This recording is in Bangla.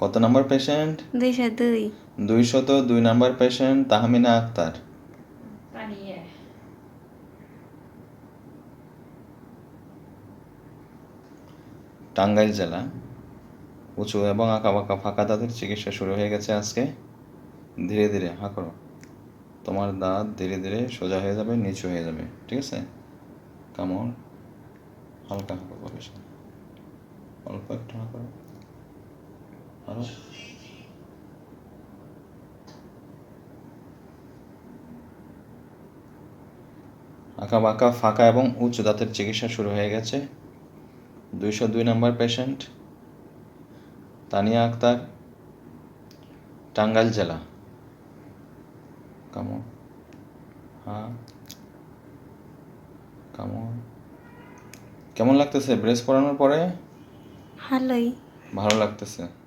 কত নাম্বার পেশেন্ট দুইশো দুই। দুইশত দুই নাম্বার পেশেন্ট তাহমিনা আক্তার। টাঙ্গাইল জেলা উঁচু এবং আঁকা আঁকাবাঁকা ফাঁকা দাঁতের চিকিৎসা শুরু হয়ে গেছে আজকে। ধীরে ধীরে হা করো। তোমার দাঁত ধীরে ধীরে সোজা হয়ে যাবে নিচু হয়ে যাবে ঠিক আছে? কামড় হালকা হাঁকা করো অল্প একটু হা আঁকা বাঁকা ফাঁকা এবং উচ্চ দাঁতের চিকিৎসা শুরু হয়ে গেছে। দুইশো দুই নম্বর পেশেন্ট তানিয়া আক্তার টাঙ্গাইল জেলা। কেমন হ্যাঁ। কেমন কেমন লাগতেছে? ব্রেস পরানোর পরে? ভালোই। ভালো লাগতেছে।